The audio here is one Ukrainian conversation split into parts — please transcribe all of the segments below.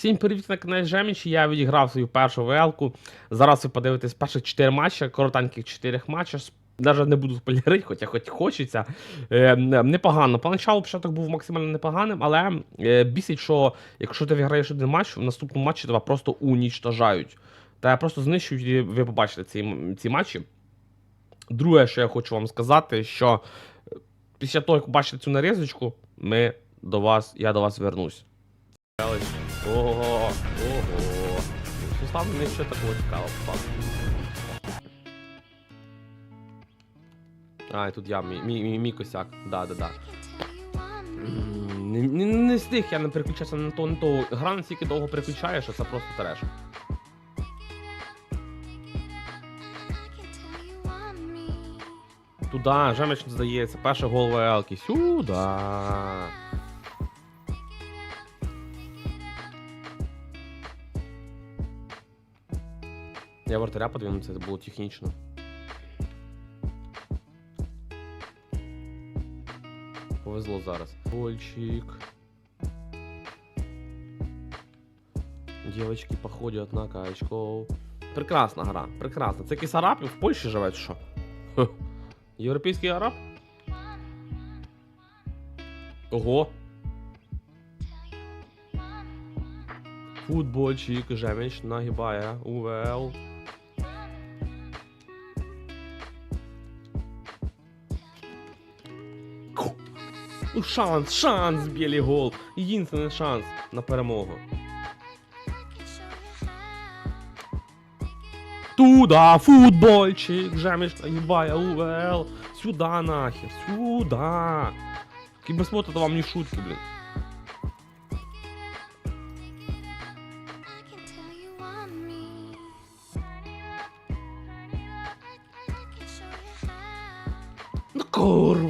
Всім привіт на каналі Жеміч, я відіграв свою першу ВЛ-ку. Зараз ви подивитесь перших 4 матчі, коротеньких 4 матчі. Навіть не буду спойлерити, хоча хоч хочеться. Е, непогано. Поначалу початок був максимально непоганим, але е, бісить, що якщо ти виграєш один матч, в наступному матчі тебе просто унічтожають. Та просто знищують, і ви побачите ці, ці матчі. Друге, що я хочу вам сказати, що е, після того, як побачите цю нарізочку, ми до вас, я до вас вернусь. Ого, ого. Що мені ще такого цікавого факту. А, і тут я, мій, мій, мій, мій косяк. Да, да, да. Не, не, не встиг я не переключатися на то, на то. Гра настільки довго переключає, що це просто треш. Туда, жемеч здається, перша гол ВЛки. Сюда. Я вратаря подвинув, це було технічно. Повезло зараз. Гольчик. Девочки походять на качков. Прекрасна гра, прекрасна. Це якийсь араб в Польщі живе, що? Європейський араб? Ого. Футбольчик, жеміч нагибає УВЛ. Ну шанс, шанс, білий гол. Єдиний шанс на перемогу. Туда, футбольчик, жеміч ебая, УВЛ. Сюда нахер, сюда. Киберспорт это вам не шутки, блин.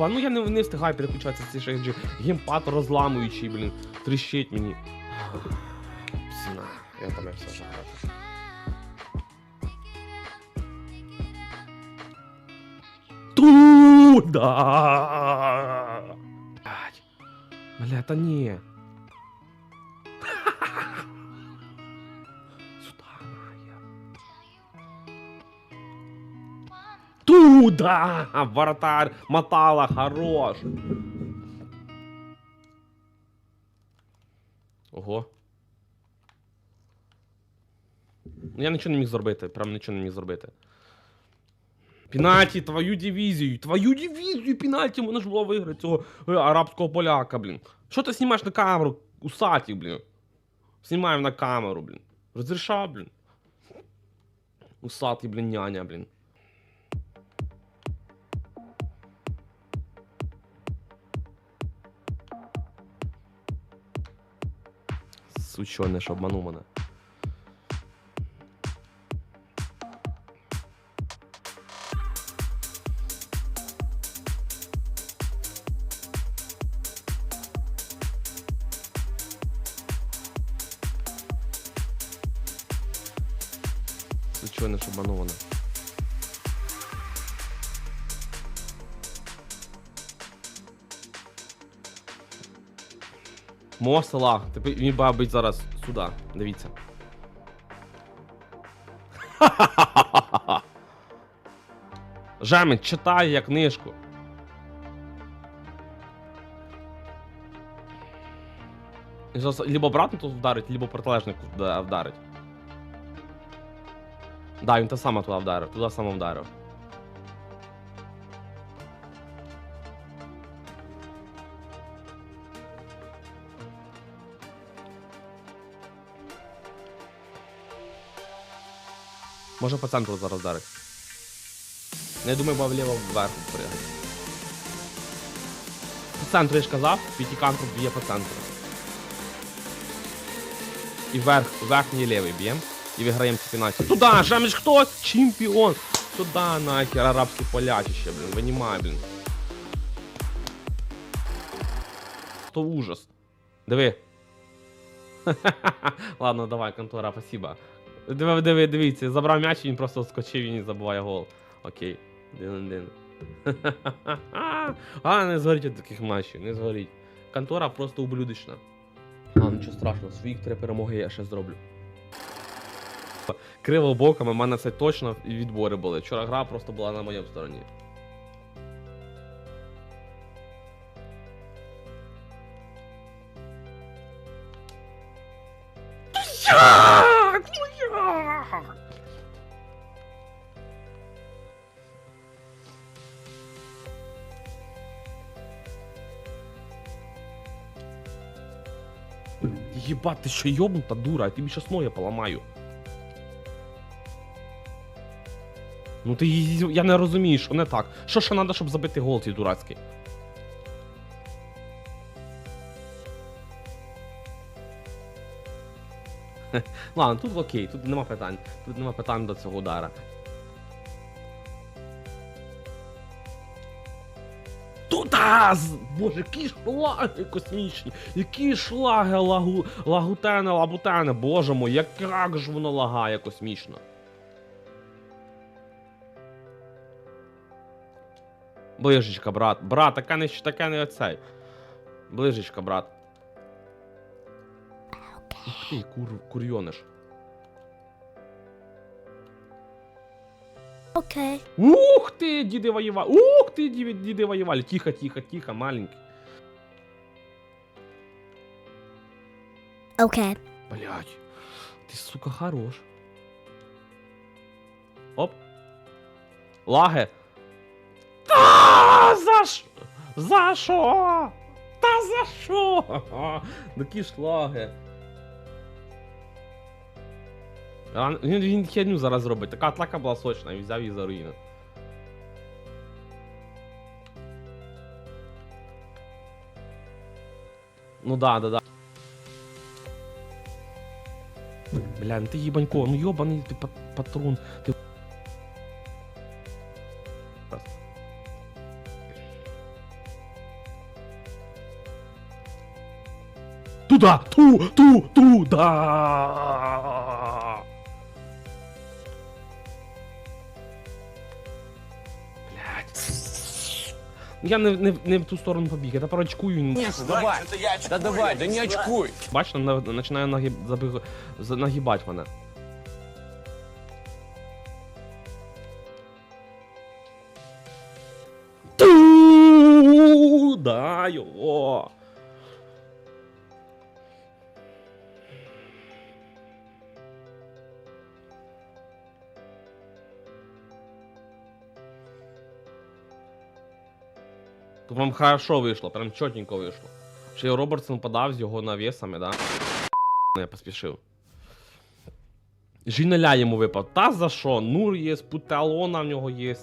Курва, ну я не, не встигаю переключатися ці ще ж геймпад розламуючий, блін. Тріщить мені. Псина, я там я все жагати. Туда! Бля, та ні. Туда! Вратарь, мотала, хорош. Ого. Ну, Я нічого не міг зробити, прям нічого не міг зробити. Пінальті, твою дивізію, твою дивізію, пінальті, можна ж було виграти цього е, арабського поляка, блін. Що ти знімаєш на камеру, усатів, блін? Знімаємо на камеру, блін. Розрішав, блін. Усатий, блін, няня, блін. Сучоне ж обманув мене. Сучоне ж Мо села. Тепер він бабить зараз сюди. Дивіться. Жемень, читай як книжку. Либо обратно тут вдарить, либо протилежник вда- вдарить. Да, він те саме туди вдарив, туди саме вдарив. Може по центру зараз вдарить. Я думаю, бо вліво вверх пригає. По центру я ж казав, п'ятиканту б'є по центру. І вверх, верхній лівий б'єм. І виграємо ці. Туда, Жеміч хто? Чемпіон! Туда нахер, арабські полячище, блін, винімай, блін. То ужас. Диви. Ладно, давай, контора, спасибо. Диви, диви, дивіться, забрав м'яч і він просто скочив і не забуває гол. Окей. Один-один. а, не згоріть від таких матчів, не згоріть. Контора просто ублюдична. А, нічого страшного, свої три перемоги я ще зроблю. Криво боками, в мене це точно відбори були. Вчора гра просто була на моєму стороні. Єбать, ти що йобнута дура, я тобі щас ноги поламаю. Ну ти я не розумію, що не так. Що ще треба, щоб забити гол цей дурацький? Ладно, тут окей, тут нема питань. Тут нема питань до цього удара. Тута! з- Боже, які шлаги космічні! Які шлаги лагу... лагутене, лабутене, боже мой, як ж воно лагає космічно. Ближечка, брат. Брат, таке не, таке не оцей. Ближечка, брат. Ух ти, кур, курйониш. Okay. Ух ти, діди воювали. Ух діди, діди воювали. Тихо, тихо, тихо, маленький. Okay. Блять, ти, сука, хорош. Оп. Лаги. Та за що? За що? Та за що? Такі ж лаги. А, Він, він херню зараз зробить. Така атака була сочна, він взяв її за руїну. Ну да, да, да. Бля, ну ты ебанько, ну ебаный ты пат- патрон. Ты... Раз. Туда! Ту! Ту! Туда! Я не, не, не в ту сторону побіг, я тепер очкую. Ні, Давай, да давай, да не очкуй. Бачиш, на, починає нагиб, забіг, за- нагибати мене. Да, його. Тут вам хорошо вийшло, прям чотенько вийшло. Ще Робертсон подав з його навісами, да? Я поспішив. Жіналя йому випав. Та за що? Нур є, Путалона в нього є.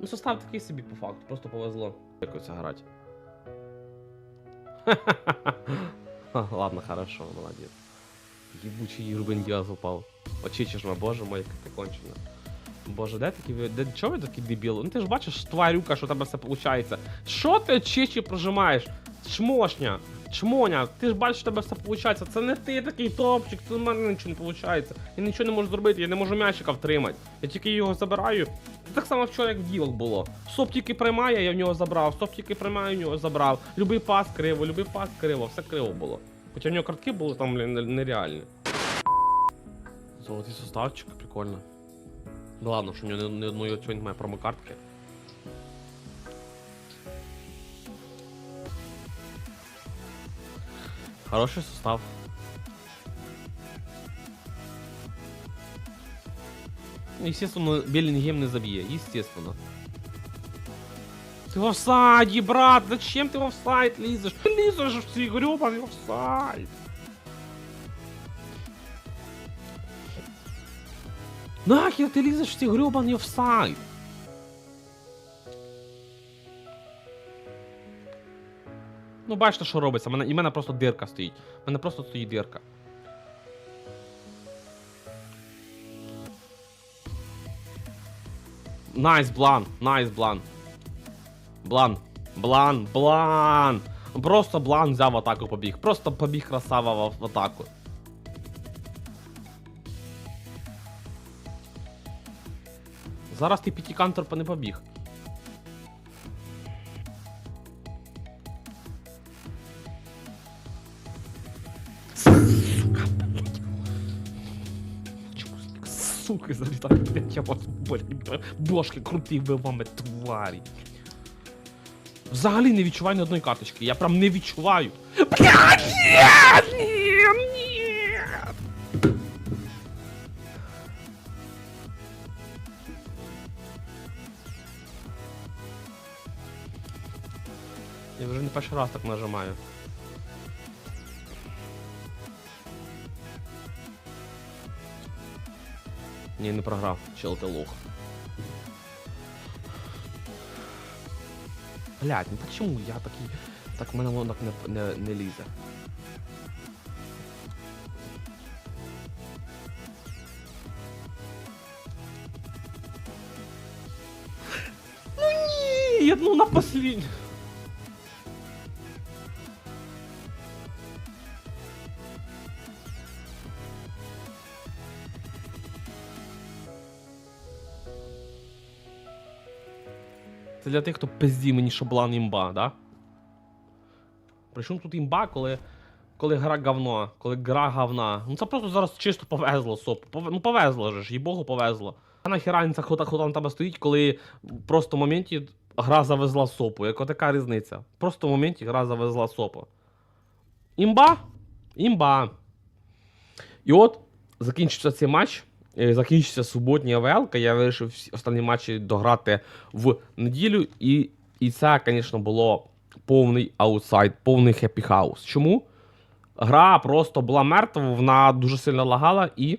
Ну, состав такий собі по факту, просто повезло. Якось грати. Ладно, хорошо, молодець. Єбучий Рубен Діаз упав. Очічишма, боже мой, як ти кончено. Боже, де такі ви. Де чого ви такі дебіли? Ну ти ж бачиш, тварюка, що у тебе все виходить. Що ти чичі прожимаєш? Чмошня, чмоня, ти ж бачиш, що тебе все виходить. Це не ти такий топчик, це в мене нічого не виходить. Я нічого не можу зробити, я не можу м'ячика втримати. Я тільки його забираю. Це так само вчора, як в ділок було. Соп тільки приймає, я в нього забрав. Соп тільки приймає, в нього забрав. Любий пас криво, любий пас криво, все криво було. Хоча в нього картки були там нереальні. Золотий суставчик, прикольно. Ну ладно, що в нього ні, ні одної цього немає промокартки. Хороший сустав. Ну, Естественно, Беллингем не забье, естественно. Ты в офсайде, брат, зачем ты в офсайд лезешь? Ты лезешь в ці гребаный офсайд. Нахер ты лезешь в ці гребаний офсайд? Ну, бачите, що робиться. Мене, і в мене просто дирка стоїть. У мене просто стоїть дирка. Найс, блан, найс, блан. Блан, блан, блан. Просто блан взяв атаку побіг. Просто побіг красава в атаку. Зараз ти пітікантор не побіг. Сука, блядь. Суки залітай, блядь, я вас блядь, бошки крутив би вами, тварі. Взагалі не відчуваю ні одної карточки. Я прям не відчуваю. Блядь, ні! Ні! Ні! Не перший раз так нажимаю. Ні, не програв, чел ти лох. Блять, ну почему я такий. Так в мене воно так не, не, не лізе. Ну ні, ну на послідню. Для тих, хто пизді мені шаблан імба, да? Причому тут імба, коли, коли гра говно, коли гра говна. Ну це просто зараз чисто повезло, соп. Ну повезло же ж, їй богу повезло. А нахіра він ця хто, хто на тебе стоїть, коли просто в моменті гра завезла сопу. Яка така різниця? Просто в моменті гра завезла сопу. Імба? Імба. І от закінчиться цей матч. Е, Закінчиться суботня АВЛ, я вирішив всі останні матчі дограти в неділю, і, і це, звісно, було повний аутсайд, повний хеппі хаус. Чому? Гра просто була мертва, вона дуже сильно лагала, і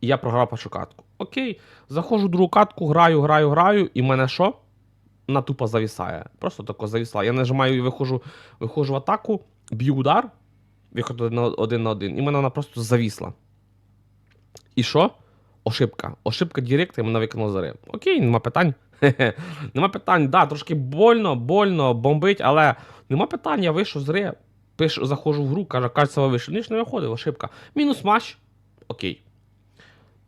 я програв першу катку. Окей, заходжу в другу катку, граю, граю, граю, і мене що? Вона тупо завісає. Просто тако завісла. Я нажимаю і виходжу, виходжу в атаку, б'ю удар, виход один на один, і мене вона просто завісла. І що? Ошибка. Ошибка директа і мене викинуло з. Окей, нема питань. Нема питань, да, трошки больно, больно, бомбить, але нема питань, я вийшов з пишу, заходжу в гру, каже, кажеться, ви вийшли. Ніж не виходив, ошибка. Мінус матч. Окей.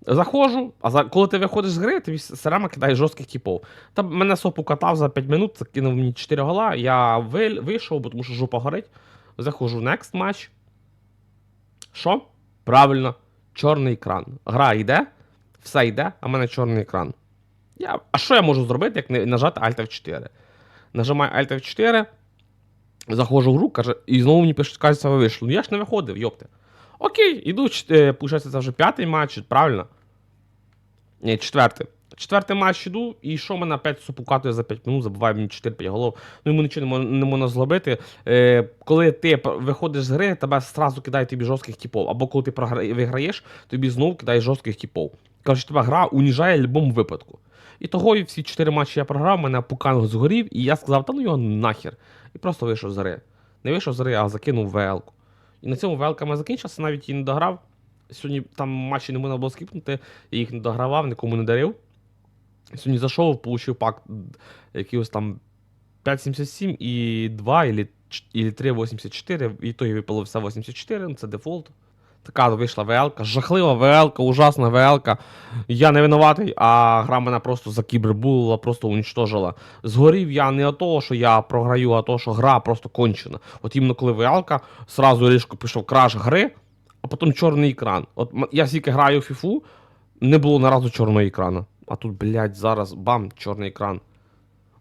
Заходжу, а за, коли ти виходиш з гри, тобі Серема кидає жорстких типов. Та мене сопу катав за 5 минут, закинув мені 4 гола, я ви- вийшов, бо тому що жопа горить. Заходжу в next матч. Що? Правильно, чорний екран. Гра йде, все йде, а в мене чорний екран. Я, а що я можу зробити, як не нажати Alt F4? Нажимаю Alt F4, заходжу в гру, каже, і знову мені пишуть, кажеться, ви вийшло. Ну я ж не виходив, йопте. Окей, іду, е, получається, це вже п'ятий матч, правильно? Ні, четвертий. Четвертий матч іду, і що мене опять супукатує за 5 минут, забиває мені 4-5 голов. Ну йому нічого не можна, зробити. Е, коли ти виходиш з гри, тебе сразу кидає тобі жорстких типов. Або коли ти виграєш, тобі знову кидає жорстких типов. Коротше, тебе гра уніжає в будь-якому випадку. І того і всі 4 матчі я програв, мене пуканг згорів, і я сказав, та ну його нахер. І просто вийшов з гри. Не вийшов з гри, а закинув ВЛ-ку. І на цьому ВЛ ми закінчився, навіть і не дограв. Сьогодні там матчі не можна було скіпнути, я їх не догравав, нікому не дарив. Сьогодні зайшов, получив пак якийсь там 5,77 і 2 или, ч- 3,84, і то і випало все 84, ну це дефолт. Така вийшла ВЛ-ка, жахлива ВЛ-ка, ужасна ВЛ-ка. Я не винуватий, а гра мене просто закібербулила, просто унічтожила. Згорів я не от того, що я програю, а того, що гра просто кончена. От іменно коли ВЛ-ка, сразу різко пішов краш гри, а потім чорний екран. От я стільки граю в фіфу, не було ні разу чорного екрану. А тут, блядь, зараз бам, чорний екран.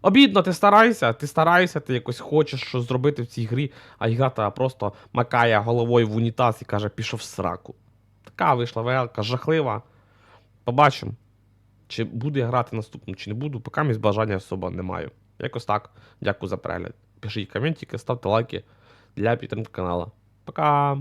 Обідно, ти стараєшся, ти стараєшся, ти якось хочеш щось зробити в цій грі, а гра та просто макає головою в унітаз і каже, пішов в сраку. Така вийшла ВЛ-ка, жахлива. Побачимо. Чи буду я грати наступну, чи не буду, поки місць бажання особо не маю. Якось так. Дякую за перегляд. Пишіть коментики, ставте лайки для підтримки каналу. Пока!